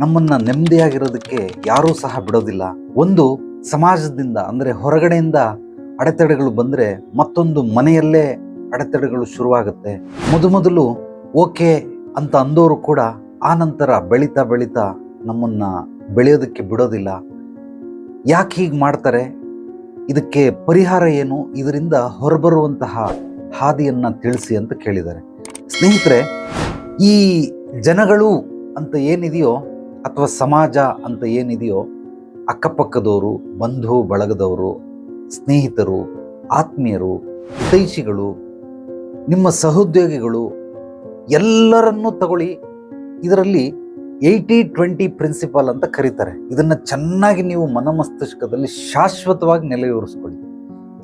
ನಮ್ಮನ್ನ ನೆಮ್ಮದಿಯಾಗಿರೋದಕ್ಕೆ ಯಾರೂ ಸಹ ಬಿಡೋದಿಲ್ಲ. ಒಂದು ಸಮಾಜದಿಂದ, ಅಂದರೆ ಹೊರಗಡೆಯಿಂದ ಅಡೆತಡೆಗಳು ಬಂದರೆ ಮತ್ತೊಂದು ಮನೆಯಲ್ಲೇ ಅಡೆತಡೆಗಳು ಶುರುವಾಗುತ್ತೆ. ಮೊದಮೊದಲು ಓಕೆ ಅಂತ ಅಂದೋರು ಕೂಡ ಆ ನಂತರ ಬೆಳೀತಾ ಬೆಳೀತಾ ನಮ್ಮನ್ನ ಬೆಳೆಯೋದಕ್ಕೆ ಬಿಡೋದಿಲ್ಲ. ಯಾಕೆ ಹೀಗೆ ಮಾಡ್ತಾರೆ? ಇದಕ್ಕೆ ಪರಿಹಾರ ಏನು? ಇದರಿಂದ ಹೊರಬರುವಂತಹ ಹಾದಿಯನ್ನು ತಿಳಿಸಿ ಅಂತ ಕೇಳಿದ್ದಾರೆ. ಸ್ನೇಹಿತರೆ, ಈ ಜನಗಳು ಅಂತ ಏನಿದೆಯೋ ಅಥವಾ ಸಮಾಜ ಅಂತ ಏನಿದೆಯೋ ಅಕ್ಕಪಕ್ಕದವರು, ಬಂಧು ಬಳಗದವರು, ಸ್ನೇಹಿತರು, ಆತ್ಮೀಯರು, ಹಿತೈಷಿಗಳು, ನಿಮ್ಮ ಸಹೋದ್ಯೋಗಿಗಳು ಎಲ್ಲರನ್ನೂ ತಗೊಳ್ಳಿ. ಇದರಲ್ಲಿ ಏಯ್ಟಿ ಟ್ವೆಂಟಿ ಪ್ರಿನ್ಸಿಪಲ್ ಅಂತ ಕರೀತಾರೆ. ಇದನ್ನು ಚೆನ್ನಾಗಿ ನೀವು ಮನಮಸ್ತಿಷ್ಕದಲ್ಲಿ ಶಾಶ್ವತವಾಗಿ ನೆಲೆಯೂರಿಸ್ಕೊಳ್ಳಿ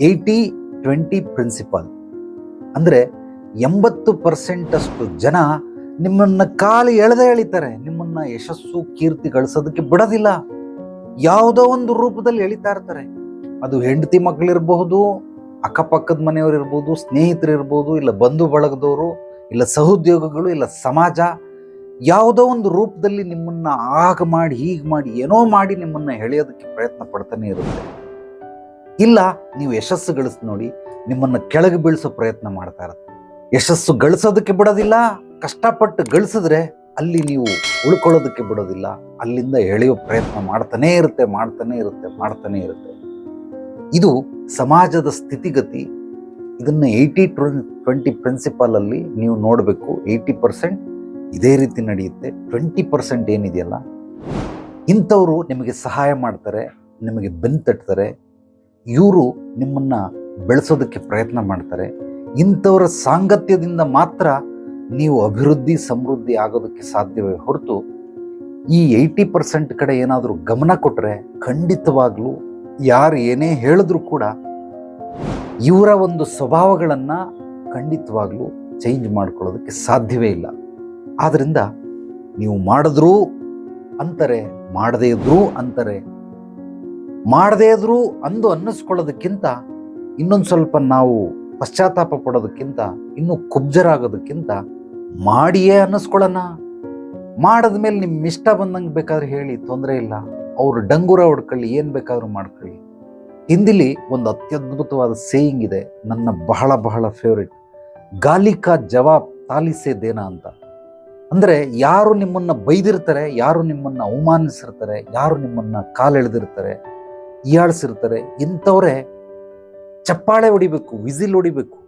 ಏಯ್ಟಿ ಟ್ವೆಂಟಿ ಪ್ರಿನ್ಸಿಪಲ್ ಅಂದರೆ ಎಂಬತ್ತು ಪರ್ಸೆಂಟಷ್ಟು ಜನ ನಿಮ್ಮನ್ನು ಕಾಲು ಎಳೆದೇ ಎಳಿತಾರೆ. ನಿಮ್ಮನ್ನ ಯಶಸ್ಸು ಕೀರ್ತಿ ಗಳಿಸೋದಕ್ಕೆ ಬಿಡೋದಿಲ್ಲ. ಯಾವುದೋ ಒಂದು ರೂಪದಲ್ಲಿ ಎಳಿತಾ ಇರ್ತಾರೆ. ಅದು ಹೆಂಡತಿ ಮಕ್ಕಳಿರಬಹುದು, ಅಕ್ಕಪಕ್ಕದ ಮನೆಯವರು ಇರ್ಬೋದು, ಸ್ನೇಹಿತರು ಇರ್ಬೋದು, ಇಲ್ಲ ಬಂಧು ಬಳಗದವರು, ಇಲ್ಲ ಸಹೋದ್ಯೋಗಗಳು, ಇಲ್ಲ ಸಮಾಜ, ಯಾವುದೋ ಒಂದು ರೂಪದಲ್ಲಿ ನಿಮ್ಮನ್ನ ಆಗ ಮಾಡಿ, ಹೀಗೆ ಮಾಡಿ, ಏನೋ ಮಾಡಿ ನಿಮ್ಮನ್ನ ಎಳೆಯೋದಕ್ಕೆ ಪ್ರಯತ್ನ ಪಡ್ತಾನೆ ಇರುತ್ತೆ. ಇಲ್ಲ, ನೀವು ಯಶಸ್ಸು ಗಳಿಸಿ ನೋಡಿ, ನಿಮ್ಮನ್ನು ಕೆಳಗೆ ಬೀಳಿಸೋ ಪ್ರಯತ್ನ ಮಾಡ್ತಾ ಇರುತ್ತೆ. ಯಶಸ್ಸು ಗಳಿಸೋದಕ್ಕೆ ಬಿಡೋದಿಲ್ಲ, ಕಷ್ಟಪಟ್ಟು ಗಳಿಸಿದ್ರೆ ಅಲ್ಲಿ ನೀವು ಉಳ್ಕೊಳ್ಳೋದಕ್ಕೆ ಬಿಡೋದಿಲ್ಲ. ಅಲ್ಲಿಂದ ಎಳೆಯೋ ಪ್ರಯತ್ನ ಮಾಡ್ತಾನೇ ಇರುತ್ತೆ ಮಾಡ್ತಾನೇ ಇರುತ್ತೆ ಮಾಡ್ತಾನೇ ಇರುತ್ತೆ. ಇದು ಸಮಾಜದ ಸ್ಥಿತಿಗತಿ. ಇದನ್ನ ಏಯ್ಟಿ ಟ್ವೆಂಟಿ ಪ್ರಿನ್ಸಿಪಲ್ ಅಲ್ಲಿ ನೀವು ನೋಡಬೇಕು. ಏಯ್ಟಿ ಪರ್ಸೆಂಟ್ ಇದೇ ರೀತಿ ನಡೆಯುತ್ತೆ. ಟ್ವೆಂಟಿ ಪರ್ಸೆಂಟ್ ಏನಿದೆಯಲ್ಲ? ಇಂಥವರು ನಿಮಗೆ ಸಹಾಯ ಮಾಡ್ತಾರೆ, ನಿಮಗೆ ಬೆನ್ನು ತಟ್ತಾರೆ. ಇವರು ನಿಮ್ಮನ್ನು ಬೆಳೆಸೋದಕ್ಕೆ ಪ್ರಯತ್ನ ಮಾಡ್ತಾರೆ. ಇಂಥವರ ಸಾಂಗತ್ಯದಿಂದ ಮಾತ್ರ ನೀವು ಅಭಿವೃದ್ಧಿ, ಸಮೃದ್ಧಿ ಆಗೋದಕ್ಕೆ ಸಾಧ್ಯವೇ ಹೊರತು ಈ ಏಯ್ಟಿ ಪರ್ಸೆಂಟ್ ಕಡೆ ಏನಾದರೂ ಗಮನ ಕೊಟ್ಟರೆ ಖಂಡಿತವಾಗ್ಲೂ ಯಾರು ಏನೇ ಹೇಳಿದ್ರು ಕೂಡ ಇವರ ಒಂದು ಸ್ವಭಾವಗಳನ್ನು ಖಂಡಿತವಾಗ್ಲೂ ಚೇಂಜ್ ಮಾಡ್ಕೊಳ್ಳೋದಕ್ಕೆ ಸಾಧ್ಯವೇ ಇಲ್ಲ. ಆದ್ದರಿಂದ ನೀವು ಮಾಡಿದ್ರೂ ಅಂತಾರೆ, ಮಾಡದೇ ಇದ್ರೂ ಅಂತಾರೆ, ಮಾಡದೇ ಇದ್ರೂ ಅಂದು ಅನ್ನಿಸ್ಕೊಳ್ಳೋದಕ್ಕಿಂತ ಇನ್ನೊಂದು ಸ್ವಲ್ಪ ನಾವು ಪಶ್ಚಾತ್ತಾಪ ಪಡೋದಕ್ಕಿಂತ, ಇನ್ನೂ ಕುಬ್ಜರಾಗೋದಕ್ಕಿಂತ ಮಾಡಿಯೇ ಅನ್ನಿಸ್ಕೊಳ್ಳೋಣ. ಮಾಡಿದ ಮೇಲೆ ನಿಮ್ಮ ಇಷ್ಟ ಬಂದಂಗೆ ಬೇಕಾದ್ರೆ ಹೇಳಿ, ತೊಂದರೆ ಇಲ್ಲ. ಅವರು ಡಂಗೂರ ಹೊಡ್ಕೊಳ್ಳಿ, ಏನು ಬೇಕಾದರೂ ಮಾಡ್ಕೊಳ್ಳಿ. ಹಿಂದಿಲಿ ಒಂದು ಅತ್ಯದ್ಭುತವಾದ ಸೇಯಿಂಗ್ ಇದೆ, ನನ್ನ ಬಹಳ ಬಹಳ ಫೇವ್ರೆಟ್ ಗಾಲಿಕಾ ಜವಾಬ್ ತಾಲಿಸೇದೇನ ಅಂತ. ಅಂದರೆ ಯಾರು ನಿಮ್ಮನ್ನು ಬೈದಿರ್ತಾರೆ, ಯಾರು ನಿಮ್ಮನ್ನು ಅವಮಾನಿಸಿರ್ತಾರೆ, ಯಾರು ನಿಮ್ಮನ್ನು ಕಾಲೆಳೆದಿರ್ತಾರೆ ಹೀಯಾಳಿಸಿರ್ತಾರೆ ಇಂಥವರೇ ಚಪ್ಪಾಳೆ ಹೊಡಿಬೇಕು, ವಿಸಿಲ್ ಹೊಡಿಬೇಕು.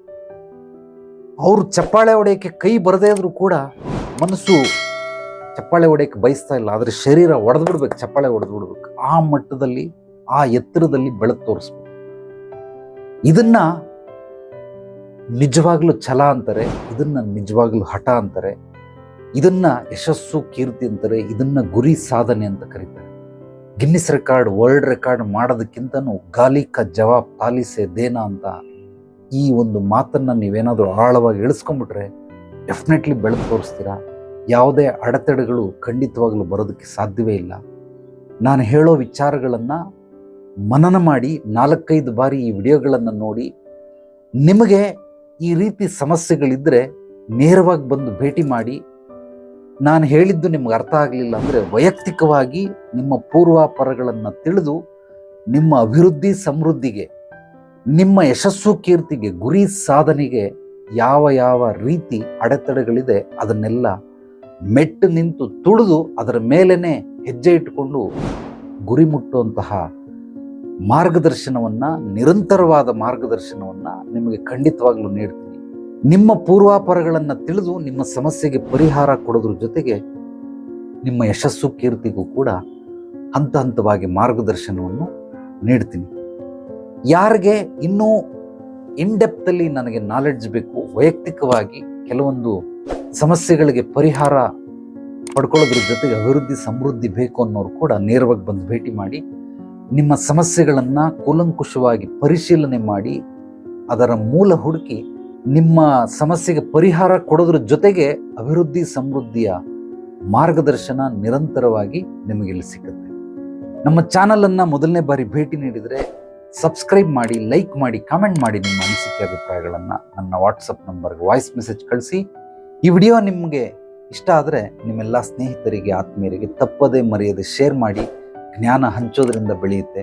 ಅವರು ಚಪ್ಪಾಳೆ ಹೊಡೆಯೋಕ್ಕೆ ಕೈ ಬರದೇ ಇದ್ರೂ ಕೂಡ ಮನಸ್ಸು ಚಪ್ಪಾಳೆ ಹೊಡೆಯಕ್ಕೆ ಬಯಸ್ತಾ ಇಲ್ಲ, ಆದರೆ ಶರೀರ ಒಡೆದು ಬಿಡ್ಬೇಕು, ಚಪ್ಪಾಳೆ ಹೊಡೆದು ಬಿಡ್ಬೇಕು. ಆ ಮಟ್ಟದಲ್ಲಿ, ಆ ಎತ್ತರದಲ್ಲಿ ಬೆಳಕು ತೋರಿಸ್ಬೇಕು. ಇದನ್ನ ನಿಜವಾಗ್ಲೂ ಛಲ ಅಂತಾರೆ, ಇದನ್ನ ನಿಜವಾಗ್ಲೂ ಹಠ ಅಂತಾರೆ, ಇದನ್ನ ಯಶಸ್ಸು ಕೀರ್ತಿ ಅಂತಾರೆ, ಇದನ್ನ ಗುರಿ ಸಾಧನೆ ಅಂತ ಕರೀತಾರೆ. ಗಿನ್ನಿಸ್ ರೆಕಾರ್ಡ್, ವರ್ಲ್ಡ್ ರೆಕಾರ್ಡ್ ಮಾಡೋದಕ್ಕಿಂತನೂ ಗಾಲಿಕ ಜವಾಬ್ ತಾಲಿಸೆ ದೇನ ಅಂತ ಈ ಒಂದು ಮಾತನ್ನು ನೀವೇನಾದರೂ ಆಳವಾಗಿ ಇಳಿಸ್ಕೊಂಡ್ಬಿಟ್ರೆ ಡೆಫಿನೆಟ್ಲಿ ಬೆಳೆದು ತೋರಿಸ್ತೀರಾ? ಯಾವುದೇ ಅಡೆತಡೆಗಳು ಖಂಡಿತವಾಗಲೂ ಬರೋದಕ್ಕೆ ಸಾಧ್ಯವೇ ಇಲ್ಲ. ನಾನು ಹೇಳೋ ವಿಚಾರಗಳನ್ನು ಮನನ ಮಾಡಿ ನಾಲ್ಕೈದು ಬಾರಿ ಈ ವಿಡಿಯೋಗಳನ್ನು ನೋಡಿ ನಿಮಗೆ ಈ ರೀತಿ ಸಮಸ್ಯೆಗಳಿದ್ದರೆ ನೇರವಾಗಿ ಬಂದು ಭೇಟಿ ಮಾಡಿ ನಾನು ಹೇಳಿದ್ದು ನಿಮ್ಗೆ ಅರ್ಥ ಆಗಲಿಲ್ಲ ಅಂದರೆ ವೈಯಕ್ತಿಕವಾಗಿ ನಿಮ್ಮ ಪೂರ್ವಾಪರಗಳನ್ನು ತಿಳಿದು ನಿಮ್ಮ ಅಭಿವೃದ್ಧಿ ಸಮೃದ್ಧಿಗೆ, ನಿಮ್ಮ ಯಶಸ್ಸು ಕೀರ್ತಿಗೆ, ಗುರಿ ಸಾಧನೆಗೆ ಯಾವ ಯಾವ ರೀತಿ ಅಡೆತಡೆಗಳಿದೆ ಅದನ್ನೆಲ್ಲ ಮೆಟ್ಟು ನಿಂತು ತುಳಿದು ಅದರ ಮೇಲೇ ಹೆಜ್ಜೆ ಇಟ್ಟುಕೊಂಡು ಗುರಿ ಮುಟ್ಟುವಂತಹ ಮಾರ್ಗದರ್ಶನವನ್ನು, ನಿರಂತರವಾದ ಮಾರ್ಗದರ್ಶನವನ್ನು ನಿಮಗೆ ಖಂಡಿತವಾಗ್ಲೂ ನೀಡ್ತೀನಿ. ನಿಮ್ಮ ಪೂರ್ವಾಪರಗಳನ್ನು ತಿಳಿದು ನಿಮ್ಮ ಸಮಸ್ಯೆಗೆ ಪರಿಹಾರ ಕೊಡೋದ್ರ ಜೊತೆಗೆ ನಿಮ್ಮ ಯಶಸ್ಸು ಕೀರ್ತಿಗೂ ಕೂಡ ಹಂತ ಹಂತವಾಗಿ ಮಾರ್ಗದರ್ಶನವನ್ನು ನೀಡ್ತೀನಿ. ಯಾರಿಗೆ ಇನ್ನೂ ಇನ್ಡೆಪ್ತಲ್ಲಿ ನನಗೆ ನಾಲೆಡ್ಜ್ ಬೇಕು, ವೈಯಕ್ತಿಕವಾಗಿ ಕೆಲವೊಂದು ಸಮಸ್ಯೆಗಳಿಗೆ ಪರಿಹಾರ ಪಡ್ಕೊಳ್ಳೋದ್ರ ಜೊತೆಗೆ ಅಭಿವೃದ್ಧಿ, ಸಮೃದ್ಧಿ ಬೇಕು ಅನ್ನೋರು ಕೂಡ ನೇರವಾಗಿ ಬಂದು ಭೇಟಿ ಮಾಡಿ, ನಿಮ್ಮ ಸಮಸ್ಯೆಗಳನ್ನು ಕೂಲಂಕುಷವಾಗಿ ಪರಿಶೀಲನೆ ಮಾಡಿ, ಅದರ ಮೂಲ ಹುಡುಕಿ ನಿಮ್ಮ ಸಮಸ್ಯೆಗೆ ಪರಿಹಾರ ಕೊಡೋದ್ರ ಜೊತೆಗೆ ಅಭಿವೃದ್ಧಿ ಸಮೃದ್ಧಿಯ ಮಾರ್ಗದರ್ಶನ ನಿರಂತರವಾಗಿ ನಿಮಗೆ ಇಲ್ಲಿ ಸಿಗುತ್ತೆ ನಮ್ಮ ಚಾನಲನ್ನು ಮೊದಲನೇ ಬಾರಿ ಭೇಟಿ ನೀಡಿದರೆ ಸಬ್ಸ್ಕ್ರೈಬ್ ಮಾಡಿ ಲೈಕ್ ಮಾಡಿ ಕಾಮೆಂಟ್ ಮಾಡಿ ನಿಮ್ಮ ಅನಿಸಿಕೆ ಅಭಿಪ್ರಾಯಗಳನ್ನು ನನ್ನ ವಾಟ್ಸಪ್ ನಂಬರ್ಗೆ ವಾಯ್ಸ್ ಮೆಸೇಜ್ ಕಳಿಸಿ. ಈ ವಿಡಿಯೋ ನಿಮಗೆ ಇಷ್ಟ ಆದರೆ ನಿಮ್ಮೆಲ್ಲ ಸ್ನೇಹಿತರಿಗೆ, ಆತ್ಮೀಯರಿಗೆ ತಪ್ಪದೇ ಮರೆಯದೆ ಶೇರ್ ಮಾಡಿ, ಜ್ಞಾನ ಹಂಚೋದ್ರಿಂದ ಬೆಳೆಯುತ್ತೆ.